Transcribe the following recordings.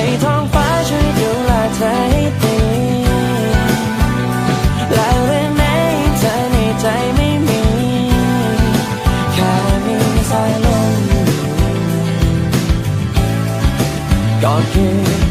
ให้ท้องฟ้าช่วยดูแลเธอให้ดีและเรื่องไหนเธอในใจไม่มีแค่มีสายลมอยู่ก็คือ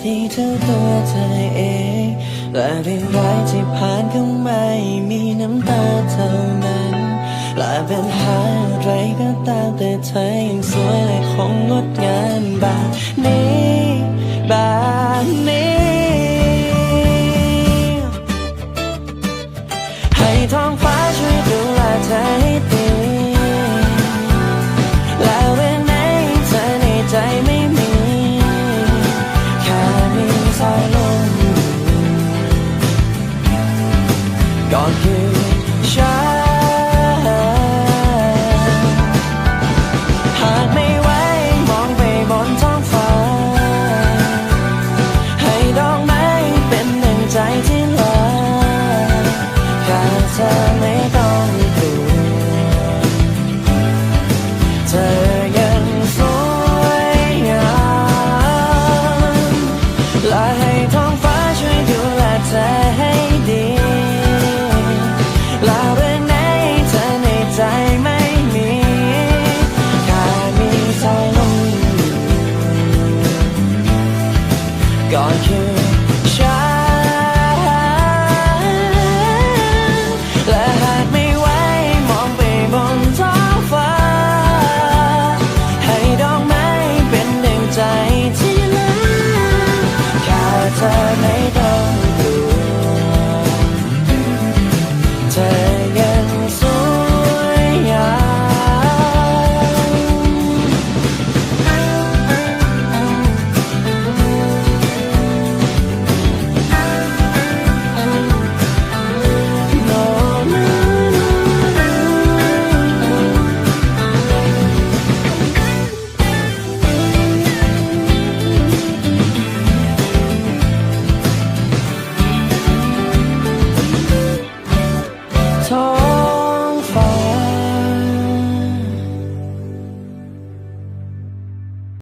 ด้ดีเธอตัวเธอเองและเรื่องร้ายที่ผ่านเข้ามามีน้ำตาเท่านั้นและเป็นหาอะไรก็ตามแต่เธอยังสวยและคงงดงามแบบนี้แบบ ก็คือฉันหากไม่ไหวมองไปบนท้องฟ้า ให้ดอกไม้เป็นหนึ่งใจที่ลาแค่เธอไม่ต้องกลัวเธอยังสวยงามละให้ท้องฟ้าช่วยดูแลเธอ